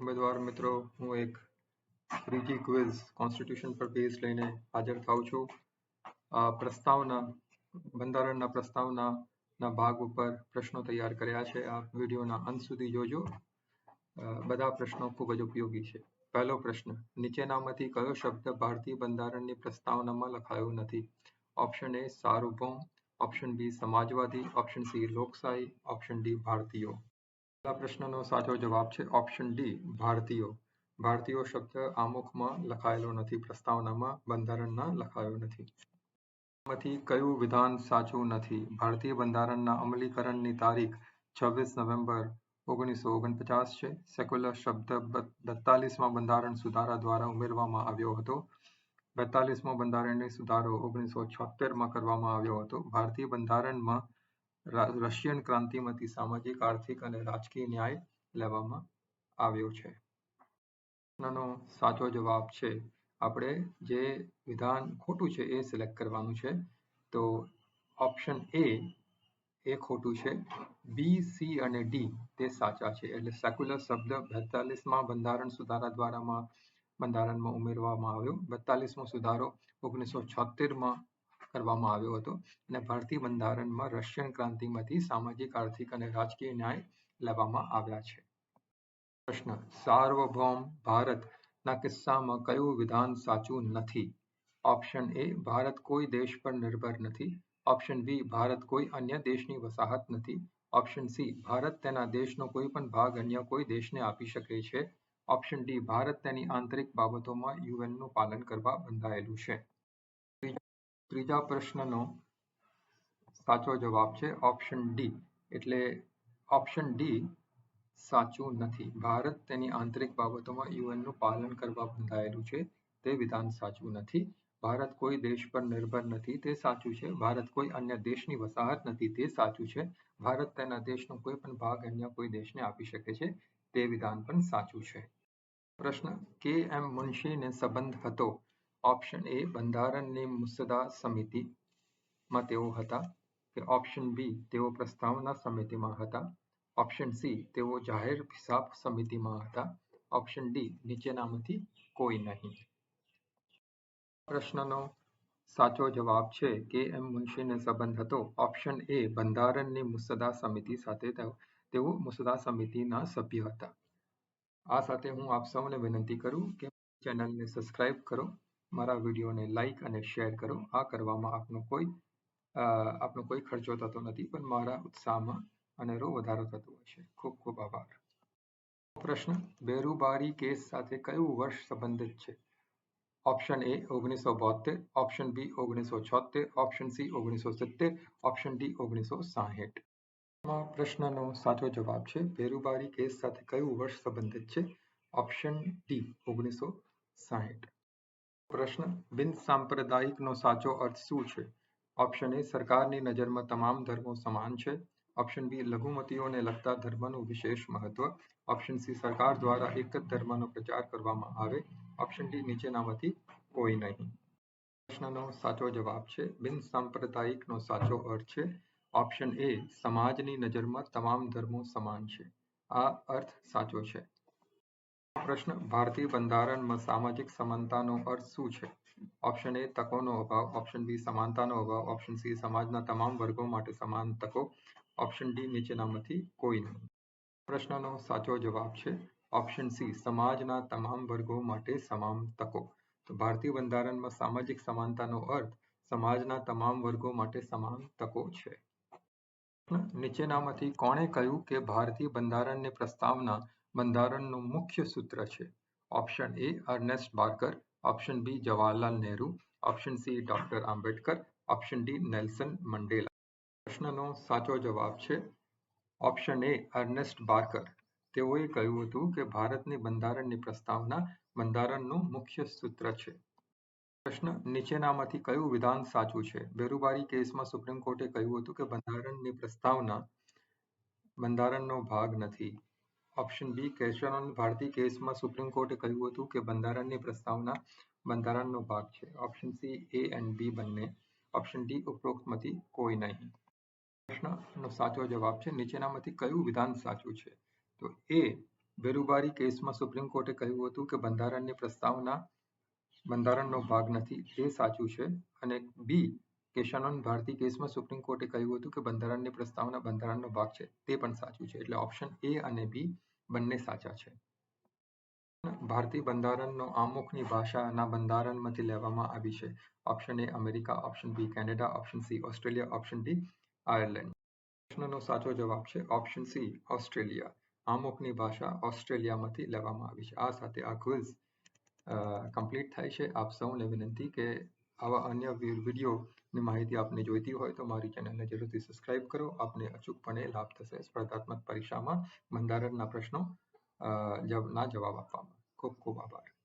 ઉમેદવાર મિત્રો, હું એક ત્રીજી ક્વિઝ કોન્સ્ટિટ્યુશન પર બેઝ લઈને હાજર થાઉં છું. આ પ્રસ્તાવના, બંધારણના પ્રસ્તાવના ભાગ ઉપર પ્રશ્નો તૈયાર કર્યા છે. આ વિડીયોના અંત સુધી જોજો. બધા પ્રશ્નો ખૂબ જ ઉપયોગી છે. પહેલો પ્રશ્ન, નીચેનામાંથી કયો શબ્દ ભારતીય બંધારણની પ્રસ્તાવનામાં લખાયો નથી? ઓપ્શન એ સાર્વભૌમ, ઓપ્શન બી સમાજવાદી, ઓપ્શન સી લોકશાહી, ઓપ્શન ડી ભારતીયો. પહેલા પ્રશ્નનો સાચો જવાબ છે ઓપ્શન ડી, ભારતીયો. ભારતીયો શબ્દ આમુખમાં લખાયેલો નથી, પ્રસ્તાવનામાં બંધારણમાં લખાયો નથી. માંથી કયું વિધાન સાચું નથી? ભારતીય બંધારણના અમલીકરણની તારીખ છવ્વીસ નવેમ્બર ઓગણીસો ઓગણપચાસ છે. સેક્યુલર શબ્દ બેતાલીસમાં બંધારણ સુધારા દ્વારા ઉમેરવામાં આવ્યો હતો. બેતાલીસમો બંધારણીય સુધારો ઓગણીસો છોતેરમાં કરવામાં આવ્યો હતો. ભારતીય બંધારણમાં રશિયન ક્રાંતિમાંથી સામાજિક, આર્થિક અને રાજકીય ન્યાય લેવામાં આવ્યો છે. પ્રશ્નનો સાચો જવાબ છે, આપણે જે વિધાન ખોટું છે એ સિલેક્ટ કરવાનું છે. તો ઓપ્શન એ એ ખોટું છે બી સી અને ડી તે સાચા છે. એટલે સેક્યુલર શબ્દ બેતાલીસમાં બંધારણ સુધારા દ્વારામાં બંધારણમાં ઉમેરવામાં આવ્યો. બેતાલીસમો સુધારો ઓગણીસો છોતેરમાં કરવામાં આવ્યો હતો અને ભારતીય બંધારણમાં રશિયન ક્રાંતિમાંથી સામાજિક, આર્થિક અને રાજકીય ન્યાય લેવામાં આવ્યા છે. પ્રશ્ન, સાર્વભૌમ ભારતના કિસ્સામાં કયું વિધાન સાચું નથી? ઓપ્શન એ, ભારત કોઈ દેશ પર નિર્ભર નથી. ઓપ્શન બી, ભારત કોઈ અન્ય દેશની વસાહત નથી. ઓપ્શન સી, ભારત તેના દેશનો કોઈ પણ ભાગ અન્ય કોઈ દેશને આપી શકે છે. ઓપ્શન ડી, ભારત તેની આંતરિક બાબતોમાં યુએનનું પાલન કરવા બંધાયેલું છે. ત્રીજા પ્રશ્નનો સાચો જવાબ છે ઓપ્શન ડી એટલે ઓપ્શન ડી સાચું નથી. ભારત તેની આંતરિક બાબતોમાં યુએનનું પાલન કરવા બંધાયેલું છે. તે વિધાન સાચું નથી. ભારત કોઈ દેશ પર નિર્ભર નથી, તે સાચું છે. ભારત કોઈ અન્ય દેશની વસાહત નથી, તે સાચું છે. ભારત તેના દેશનો કોઈ પણ ભાગ અન્ય કોઈ દેશને આપી શકે છે, તે વિધાન પણ સાચું છે. પ્રશ્ન, કે એમ મુનશીને સંબંધ હતો? ઓપ્શન એ બંધારણની મુસદ્દા સમિતિમાં તેઓ હતા. કે ઓપ્શન બી તેઓ પ્રસ્તાવના સમિતિમાં હતા. ઓપ્શન સી તેઓ જાહેર હિસાબ સમિતિમાં હતા. ઓપ્શન ડી નીચેનામાંથી કોઈ નહીં. પ્રશ્નનો સાચો જવાબ છે કે એમ મુનશીને સંબંધ હતો. ઓપ્શન એ બંધારણની મુસદ્દા સમિતિ સાથે તેઓ મુસદ્દા સમિતિના સભ્ય હતા. આ સાથે હું આપ સૌને વિનંતી કરું કે ચેનલને સબસ્ક્રાઇબ કરો. મારા વિડીયોને લાઈક અને શેર કરો. આ કરવામાં આપનો કોઈ આપનો કોઈ ખર્ચો થતો નથી, પણ મારા ઉત્સાહમાં અનેરો વધારો થતો હોય ખૂબ ખૂબ આભાર. પ્રશ્ન, બેરુબારી કેસ સાથે કયું વર્ષ સંબંધિત છે? ઓપ્શન એ ઓગણીસો બોતેર ઓપ્શન બી ઓગણીસો છોતેર ઓપ્શન સી ઓગણીસો સિત્તેર, ઓપ્શન ડી ઓગણીસો સાહીઠ. પ્રશ્નનો સાચો જવાબ છે, બેરુબારી કેસ સાથે કયું વર્ષ સંબંધિત છે? ઓપ્શન ડી ઓગણીસો સાહીઠ. પ્રશ્ન, બિન સાંપ્રદાયિકનો સાચો અર્થ શું છે? ઓપ્શન એ સરકારની નજરમાં તમામ ધર્મો સમાન છે. ઓપ્શન બી લઘુમતીઓને લગતા ધર્મનું વિશેષ મહત્વ. ઓપ્શન સી સરકાર દ્વારા એક જ ધર્મનો પ્રચાર કરવામાં આવે. ઓપ્શન ડી નીચેનામાંથી કોઈ નહીં. પ્રશ્નનો સાચો જવાબ છે, બિન સાંપ્રદાયિકનો સાચો અર્થ છે. ઓપ્શન એ સમાજની નજરમાં તમામ ધર્મો સમાન છે. આ અર્થ સાચો છે. પ્રશ્ન, ભારતીય બંધારણમાં સામાજિક સમાનતાનો અર્થ શું છે? ઓપ્શન એ તકોનો અભાવ. ઓપ્શન બી સમાનતાનો અભાવ. ઓપ્શન સી સમાજના તમામ વર્ગો માટે સમાન તકો. ઓપ્શન ડી નીચેનામાંથી કોઈ નહીં પ્રશ્નનો સાચો જવાબ છે. ઓપ્શન સી સમાજના તમામ વર્ગો માટે સમાન તકો. તો ભારતીય બંધારણમાં સામાજિક સમાનતાનો અર્થ સમાજના તમામ વર્ગો માટે સમાન તકો છે. નીચેનામાંથી કોણે કહ્યું કે ભારતીય બંધારણની પ્રસ્તાવના બંધારણનું મુખ્ય સૂત્ર છે. Option A Ernest Barker option B Jawaharlal Nehru option C doctor Ambedkar option D Nelson Mandela પ્રશ્નનો સાચો જવાબ છે ઓપ્શન એ અર્નેસ્ટ બાર્કર તેઓએ કહ્યું હતું કે ભારતની બંધારણની પ્રસ્તાવના બંધારણનું મુખ્ય સૂત્ર છે. પ્રશ્ન, નીચેનામાંથી કયું વિધાન સાચું છે? બેરુબારી કેસમાં સુપ્રીમ કોર્ટે કહ્યું હતું કે બંધારણની પ્રસ્તાવના બંધારણનો ભાગ નથી. ઓપ્શન બી કેશવાનંદ ભારતી કેસમાં સુપ્રીમ કોર્ટે કહ્યું હતું કે બંધારણની પ્રસ્તાવના બંધારણનો ભાગ છે. Option C, A and B બંને. ઓપ્શન ડી, ઉપરોક્તમાંથી કોઈ નહીં. પ્રશ્નનો સાચો જવાબ છે. નીચેનામાંથી કયું વિધાન સાચું છે? તો એ વેરુબારી કેસમાં સુપ્રીમ કોર્ટે કહ્યું હતું કે બંધારણની પ્રસ્તાવના બંધારણનો ભાગ નથી. એ સાચું છે. અને બી કે ભારતી કેસમાં સુપ્રીમ કોર્ટે કહ્યું હતું કે બંધારણની પ્રસ્તાવના બંધારણનો ભાગ છે, તે પણ સાચું છે. એટલે ઓપ્શન એ અને બી બંને સાચા છે. ભારતીય બંધારણનો આમુખની ભાષાના બંધારણમાંથી લેવામાં આવી છે. Option A America option B Canada option C Australia option D Ireland. પ્રશ્નનો સાચો જવાબ છે ઓપ્શન સી ઓસ્ટ્રેલિયા. આમુખની ભાષા ઓસ્ટ્રેલિયામાંથી લેવામાં આવી છે. આ સાથે આ ક્વિઝ કમ્પ્લીટ થાય છે. આપ સૌને વિનંતી કે આવા અન્ય વિડીયોની માહિતી આપને જોઈતી હોય તો મારી ચેનલને જરૂરથી સબસ્ક્રાઇબ કરો. આપને અચૂકપણે લાભ થશે સ્પર્ધાત્મક પરીક્ષામાં. બંધારણના પ્રશ્નો ના જવાબ આપવામાં. ખૂબ ખૂબ આભાર.